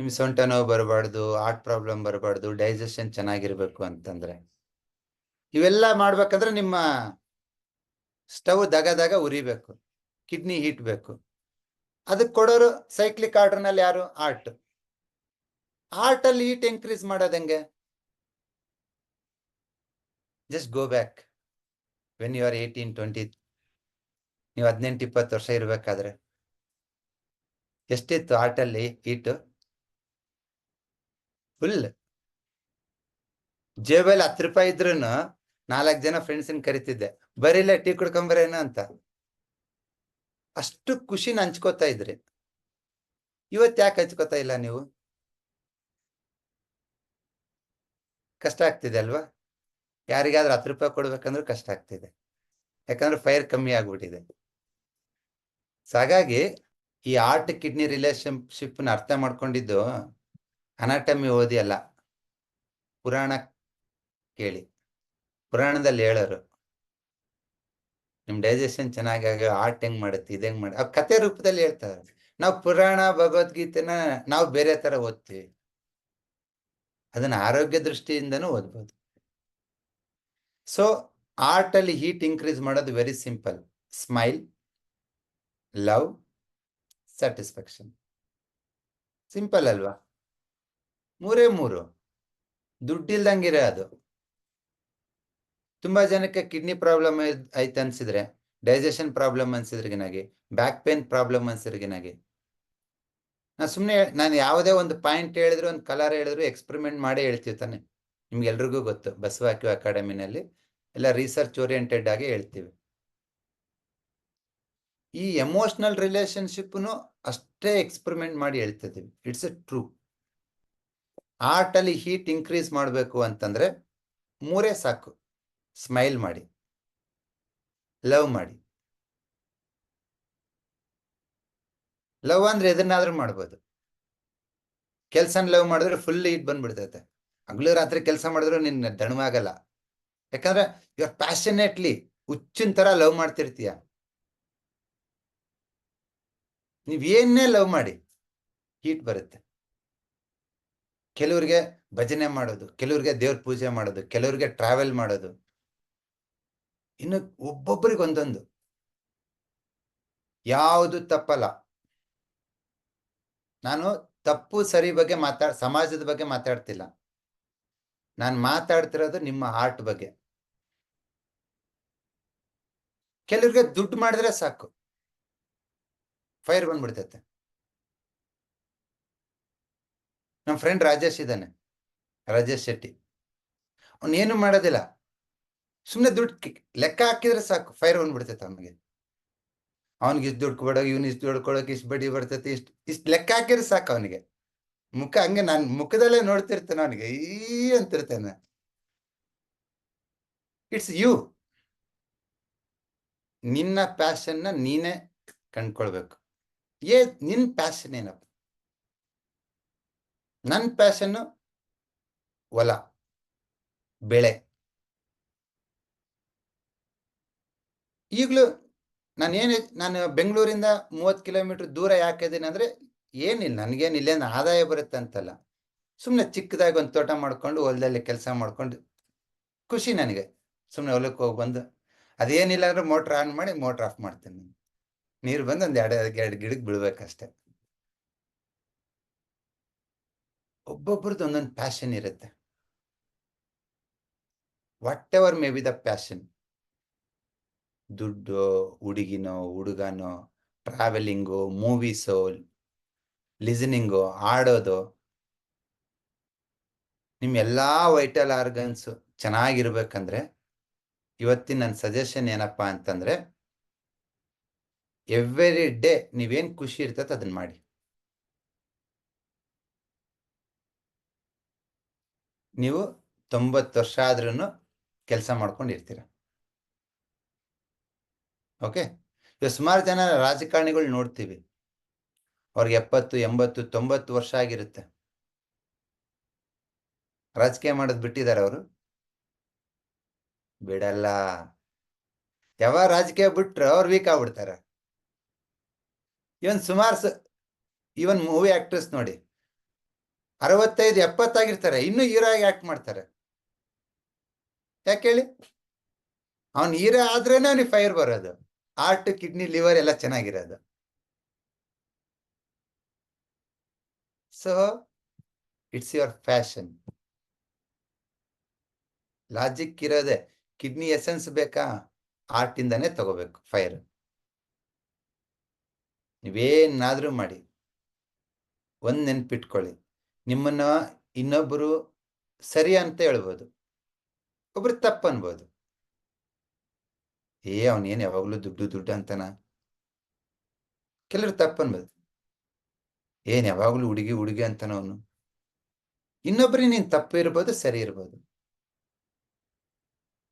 ನಿಮ್ ಸೊಂಟ ನೋವು ಬರಬಾರ್ದು ಹಾರ್ಟ್ ಪ್ರಾಬ್ಲಮ್ ಬರಬಾರ್ದು ಡೈಜೆಷನ್ ಚೆನ್ನಾಗಿರ್ಬೇಕು ಅಂತಂದ್ರೆ. ಇವೆಲ್ಲ ಮಾಡ್ಬೇಕಂದ್ರೆ ನಿಮ್ಮ ಸ್ಟವ್ ದಗ ದಗ ಉರಿಬೇಕು ಕಿಡ್ನಿ ಹೀಟ್ ಬೇಕು ಅದಕ್ಕೆ ಕೊಡೋರು ಸೈಕ್ಲಿಕ್ ಆರ್ಡರ್ನಲ್ಲಿ ಯಾರು? ಆರ್ಟ್ ಆರ್ಟ್ ಅಲ್ಲಿ ಹೀಟ್ ಇನ್ಕ್ರೀಸ್ ಮಾಡೋದು ಹೆಂಗೆ? Just go back when you are eighteen twenty ನೀವು ಹದಿನೆಂಟು, ಇಪ್ಪತ್ತು ವರ್ಷ ಇರಬೇಕಾದ್ರೆ, ಎಷ್ಟಿತ್ತು ಆರ್ಟಲ್ಲಿ ಹೀಟ್ ಫುಲ್ ಜೇಬಲ್ಲಿ ಹತ್ತು ರೂಪಾಯಿ ಇದ್ರು ನಾಲ್ಕು ಜನ ಫ್ರೆಂಡ್ಸನ್ ಕರಿತಿದ್ದೆ. ಬರೀಲ್ಲ ಟೀ ಕುಡ್ಕೊಂಬರೇನ ಅಂತ. ಅಷ್ಟು ಖುಷಿನ ಹಂಚ್ಕೋತಾ ಇದ್ರಿ. ಇವತ್ತು ಯಾಕೆ ಹಂಚ್ಕೋತಾ ಇಲ್ಲ ನೀವು? ಕಷ್ಟ ಆಗ್ತಿದೆ ಅಲ್ವಾ? ಯಾರಿಗಾದ್ರೂ ಹತ್ತು ರೂಪಾಯಿ ಕೊಡ್ಬೇಕಂದ್ರೂ ಕಷ್ಟ ಆಗ್ತಿದೆ. ಯಾಕಂದ್ರೆ ಫೈರ್ ಕಮ್ಮಿ ಆಗ್ಬಿಟ್ಟಿದೆ. ಹಾಗಾಗಿ ಈ ಆರ್ಟ್ ಕಿಡ್ನಿ ರಿಲೇಶನ್ಶಿಪ್ನ ಅರ್ಥ ಮಾಡ್ಕೊಂಡಿದ್ದು ಅನಾಟಮಿ ಓದಿ ಅಲ್ಲ, ಪುರಾಣ ಕೇಳಿ. ಪುರಾಣದಲ್ಲಿ ಹೇಳೋರು, ನಿಮ್ ಡೈಜೆಷನ್ ಚೆನ್ನಾಗಿ ಆರ್ಟ್ ಹೆಂಗ್ ಮಾಡುತ್ತೆ, ಇದ್ ಹೆಂಗ್ ಮಾಡಿ ಆ ಕತೆ ರೂಪದಲ್ಲಿ ಹೇಳ್ತಾರೆ. ನಾವು ಪುರಾಣ, ಭಗವದ್ಗೀತೆನ ನಾವು ಬೇರೆ ತರ ಓದ್ತೀವಿ. ಅದನ್ನ ಆರೋಗ್ಯ ದೃಷ್ಟಿಯಿಂದನೂ ಓದ್ಬೋದು. ಸೊ ಆರ್ಟ್ ಅಲ್ಲಿ ಹೀಟ್ ಇನ್ಕ್ರೀಸ್ ಮಾಡೋದು very simple smile love satisfaction simple ಅಲ್ವಾ? ಮೂರೇ ಮೂರು. ದುಡ್ಡಿಲ್ದಂಗಿರೋ ಅದು. ತುಂಬಾ ಜನಕ್ಕೆ ಕಿಡ್ನಿ ಪ್ರಾಬ್ಲಮ್ ಐತೆ ಅನ್ಸಿದ್ರೆ, ಡೈಜೆಷನ್ ಪ್ರಾಬ್ಲಮ್ ಅನ್ಸಿದ್ರಿಗಿನಾಗಿ, ಬ್ಯಾಕ್ ಪೇನ್ ಪ್ರಾಬ್ಲಮ್ ಅನ್ಸಿದ್ರಿಗಿನಾಗಿ, ನಾ ಸುಮ್ಮನೆ ನಾನು ಯಾವುದೇ ಒಂದು ಪಾಯಿಂಟ್ ಹೇಳಿದ್ರು, ಒಂದು ಕಲರ್ ಹೇಳಿದ್ರು, ಎಕ್ಸ್ಪರಿಮೆಂಟ್ ಮಾಡಿ ಹೇಳ್ತೀವಿ ತಾನೆ. ನಿಮ್ಗೆಲ್ರಿಗೂ ಗೊತ್ತು ಬಸವಾಕ್ಯೂ ಅಕಾಡೆಮಿನಲ್ಲಿ ಎಲ್ಲ ರಿಸರ್ಚ್ ಓರಿಯೆಂಟೆಡ್ ಆಗಿ ಹೇಳ್ತೀವಿ. ಈ ಎಮೋಷನಲ್ ರಿಲೇಶನ್ಶಿಪ್ನು ಅಷ್ಟೇ ಎಕ್ಸ್ಪರಿಮೆಂಟ್ ಮಾಡಿ ಹೇಳ್ತಿದ್ದೀವಿ. It's a true. ಆರ್ಟ್ ಅಲ್ಲಿ ಹೀಟ್ ಇನ್ಕ್ರೀಸ್ ಮಾಡಬೇಕು ಅಂತಂದ್ರೆ ಮೂರೇ ಸಾಕು. ಸ್ಮೈಲ್ ಮಾಡಿ. ಲವ್ ಮಾಡಿ. ಲವ್ ಅಂದ್ರೆ ಎದನ್ನಾದ್ರೂ ಮಾಡ್ಬೋದು. ಕೆಲಸನ ಲವ್ ಮಾಡಿದ್ರೆ ಫುಲ್ ಹೀಟ್ ಬಂದ್ಬಿಡ್ತೈತೆ. ಹಗ್ಲು ರಾತ್ರಿ ಕೆಲಸ ಮಾಡಿದ್ರು ನಿನ್ನ ದಣವಾಗಲ್ಲ. ಯಾಕಂದ್ರೆ ಯು ಆರ್ ಪ್ಯಾಷನೇಟ್ಲಿ ಹುಚ್ಚಿನ ತರ ಲವ್ ಮಾಡ್ತಿರ್ತೀಯ. ನೀವೇನೇ ಲವ್ ಮಾಡಿ ಹೀಟ್ ಬರುತ್ತೆ. ಕೆಲವ್ರಿಗೆ ಭಜನೆ ಮಾಡೋದು, ಕೆಲವ್ರಿಗೆ ದೇವ್ರ ಪೂಜೆ ಮಾಡೋದು, ಕೆಲವ್ರಿಗೆ ಟ್ರಾವೆಲ್ ಮಾಡೋದು. ಇನ್ನು ಒಬ್ಬೊಬ್ಬರಿಗೆ ಒಂದೊಂದು. ಯಾವುದು ತಪ್ಪಲ್ಲ. ನಾನು ತಪ್ಪು ಸರಿ ಬಗ್ಗೆ ಮಾತಾಡ್ ಸಮಾಜದ ಬಗ್ಗೆ ಮಾತಾಡ್ತಿಲ್ಲ. ನಾನು ಮಾತಾಡ್ತಿರೋದು ನಿಮ್ಮ ಆರ್ಟ್ ಬಗ್ಗೆ. ಕೆಲವ್ರಿಗೆ ದುಡ್ಡು ಮಾಡಿದ್ರೆ ಸಾಕು. ಫೈರ್ ಬಂದ್ಬಿಡ್ತೈತೆ. ನಮ್ಮ ಫ್ರೆಂಡ್ ರಾಜೇಶ್ ಇದ್ದಾನೆ. ರಾಜೇಶ್ ಶೆಟ್ಟಿ. ಅವನು ಏನು ಮಾಡೋದಿಲ್ಲ. ಸುಮ್ಮನೆ ದುಡ್ಡು ಲೆಕ್ಕ ಹಾಕಿದ್ರೆ ಸಾಕು. ಫೈರ್ ಬಂದ್ಬಿಡ್ತೈತೆ ಅವನಿಗೆ. ಅವನಿಗೆ ಇಷ್ಟು ದುಡ್ಡು ಕೊಡೋಕೆ ಇವ್ನು ಇಷ್ಟು ದುಡ್ಡು ಕೊಡೋಕೆ, ಇಷ್ಟು ಬಡ್ಡಿ ಬರ್ತೈತೆ, ಇಷ್ಟು ಇಷ್ಟು ಲೆಕ್ಕ ಹಾಕಿದ್ರೆ ಸಾಕು ಅವನಿಗೆ. ಮುಖ ಹಂಗೆ ನಾನು ಮುಖದಲ್ಲೇ ನೋಡ್ತಿರ್ತೇನೆ ಅವನಿಗೆ. ಈ ಅಂತಿರ್ತೇನೆ. ಇಟ್ಸ್ ಯು ನಿನ್ನ ಪ್ಯಾಷನ್ನ ನೀನೇ ಕಂಡ್ಕೊಳ್ಬೇಕು. ಏ ನಿನ್ನ ಪ್ಯಾಷನ್ ಏನಪ್ಪ? ನನ್ನ ಪ್ಯಾಷನ್ನು ಹೊಲ, ಬೆಳೆ. ಈಗಲೂ ನಾನು ಏನು ನಾನು ಬೆಂಗಳೂರಿಂದ ಮೂವತ್ತು ಕಿಲೋಮೀಟ್ರ್ ದೂರ ಯಾಕೆ ಇದ್ದೀನಿ ಅಂದರೆ ಏನಿಲ್ಲ, ನನಗೇನು ಇಲ್ಲೇನು ಆದಾಯ ಬರುತ್ತೆ ಅಂತಲ್ಲ. ಸುಮ್ಮನೆ ಚಿಕ್ಕದಾಗಿ ಒಂದು ತೋಟ ಮಾಡ್ಕೊಂಡು ಹೊಲದಲ್ಲಿ ಕೆಲಸ ಮಾಡ್ಕೊಂಡು ಖುಷಿ ನನಗೆ. ಸುಮ್ಮನೆ ಹೊಲಕ್ಕೆ ಹೋಗಿ ಬಂದು ಅದೇನಿಲ್ಲ ಅಂದ್ರೆ ಮೋಟ್ರ್ ಆನ್ ಮಾಡಿ ಮೋಟ್ರ್ ಆಫ್ ಮಾಡ್ತೀನಿ. ನೀರು ಬಂದು ಒಂದು ಎರಡು ಎರಡು ಗಿಡಕ್ಕೆ ಬೀಳ್ಬೇಕಷ್ಟೆ. ಒಬ್ಬೊಬ್ರದ್ದು ಒಂದೊಂದು ಪ್ಯಾಷನ್ ಇರುತ್ತೆ. Whatever may be the passion ದುಡ್ಡು, ಹುಡುಗಿನೋ, ಹುಡುಗನೋ ಟ್ರಾವೆಲಿಂಗು ಮೂವೀಸು ಲಿಸನಿಂಗು ಆಡೋದು ನಿಮ್ಮ ಎಲ್ಲ ವೈಟಲ್ ಆರ್ಗನ್ಸು ಚೆನ್ನಾಗಿರ್ಬೇಕಂದ್ರೆ, ಇವತ್ತಿನ ನನ್ನ ಸಜೆಷನ್ ಏನಪ್ಪ ಅಂತಂದರೆ ಎವ್ರಿ ಡೇ ನೀವೇನು ಖುಷಿ ಇರ್ತದೆ ಅದನ್ನ ಮಾಡಿ. ನೀವು ತೊಂಬತ್ತು ವರ್ಷ ಆದ್ರೂ ಕೆಲಸ ಮಾಡ್ಕೊಂಡಿರ್ತೀರ. ಓಕೆ ಇವಾಗ ಸುಮಾರು ಜನ ರಾಜಕಾರಣಿಗಳು ನೋಡ್ತೀವಿ. ಅವ್ರಿಗೆ ಎಪ್ಪತ್ತು, ಎಂಬತ್ತು, ತೊಂಬತ್ತು ವರ್ಷ ಆಗಿರುತ್ತೆ. ರಾಜಕೀಯ ಮಾಡೋದು ಬಿಟ್ಟಿದ್ದಾರೆ ಅವರು. ಬಿಡಲ್ಲ. ಯಾವಾಗ ರಾಜಕೀಯ ಬಿಟ್ರು ಅವ್ರು ವೀಕ್ ಆಗ್ಬಿಡ್ತಾರೆ. ಇವನ್ ಸುಮಾರು ಇವನ್ ಮೂವಿ ಆಕ್ಟ್ರೆಸ್ ನೋಡಿ. ಅರವತ್ತೈದು, ಎಪ್ಪತ್ತಾಗಿರ್ತಾರೆ. ಇನ್ನು ಹೀರೋ ಆಗಿ ಆಕ್ಟ್ ಮಾಡ್ತಾರೆ? ಯಾಕೆ ಹೇಳಿ? ಅವನ್ ಹೀರೋ ಆದ್ರೇನೆ ಅವನಿಗೆ ಫೈರ್ ಬರೋದು. ಹಾರ್ಟ್ ಕಿಡ್ನಿ ಲಿವರ್ ಎಲ್ಲ ಚೆನ್ನಾಗಿರೋದು. So it's your passion logic ಇರೋದೆ. ಕಿಡ್ನಿ ಎಸೆನ್ಸ್ ಬೇಕಾ? ಹಾರ್ಟ್ ಇಂದಾನೆ ತಗೋಬೇಕು ಫೈರ್ ನೀವೇನಾದ್ರೂ ಮಾಡಿ. ಒಂದ್ ನೆನ್ಪಿಟ್ಕೊಳ್ಳಿ. ನಿಮ್ಮನ್ನ ಇನ್ನೊಬ್ಬರು ಸರಿ ಅಂತ ಹೇಳ್ಬೋದು. ಒಬ್ರು ತಪ್ಪು ಅನ್ಬೋದು. ಏ ಅವನೇನು ಯಾವಾಗಲೂ ದುಡ್ಡು ದುಡ್ಡು ಅಂತಾನ? ಕೆಲವ್ರು ತಪ್ಪು ಅನ್ಬೋದು. ಏನ್ ಯಾವಾಗಲೂ ಹುಡುಗಿ ಹುಡುಗಿ ಅಂತಾನ ಅವನು? ಇನ್ನೊಬ್ರಿಗೆ ನೀನ್ ತಪ್ಪು ಇರ್ಬೋದು, ಸರಿ ಇರ್ಬೋದು.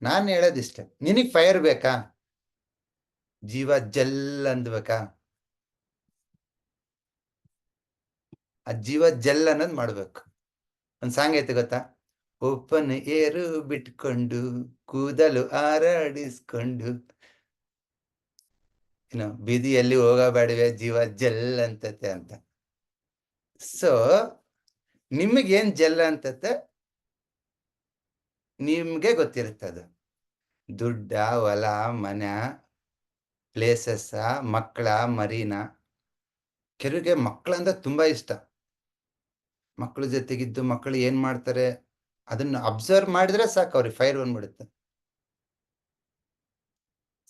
ನಾನು ಹೇಳೋದಿಷ್ಟ. ನಿನಗ್ ಫೈರ್ ಬೇಕಾ? ಜೀವ ಜಲ್ ಅಂದ್ಬೇಕಾ? ಆ ಜೀವ ಜಲ್ ಅನ್ನೋದು ಮಾಡ್ಬೇಕು. ಒಂದ್ ಸಾಂಗ್ ಐತೆ ಗೊತ್ತಾ? ಓಪನ್ ಏರು ಬಿಟ್ಕೊಂಡು, ಕೂದಲು ಆರಾಡಿಸ್ಕೊಂಡು ಏನು ಬೀದಿಯಲ್ಲಿ ಹೋಗಬೇಡವೆ ಜೀವ ಜಲ್ ಅಂತತೆ ಅಂತ. ಸೊ ನಿಮಗೇನ್ ಜಲ್ ಅಂತತೆ? ನಿಮ್ಗೆ ಗೊತ್ತಿರುತ್ತೆ ಅದು ದುಡ್ಡ, ಹೊಲ, ಮನೆ ಪ್ಲೇಸಸ್ಸ ಮಕ್ಕಳ ಮರಿನ. ಕೆಲವ್ರಿಗೆ ಮಕ್ಕಳಂದ್ರೆ ತುಂಬಾ ಇಷ್ಟ. ಮಕ್ಕಳ ಜೊತೆಗಿದ್ದು ಮಕ್ಕಳು ಏನ್ ಮಾಡ್ತಾರೆ? ಅದನ್ನ ಅಬ್ಸರ್ವ್ ಮಾಡಿದ್ರೆ ಸಾಕು, ಅವ್ರಿಗೆ ಫೈರ್ ಬಂದ್ಬಿಡುತ್ತೆ.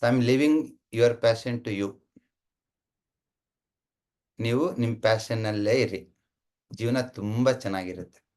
I am living your passion to you ನೀವು ನಿಮ್ ಪ್ಯಾಷನ್ನಲ್ಲೇ ಇರಿ. ಜೀವನ ತುಂಬಾ ಚೆನ್ನಾಗಿರುತ್ತೆ.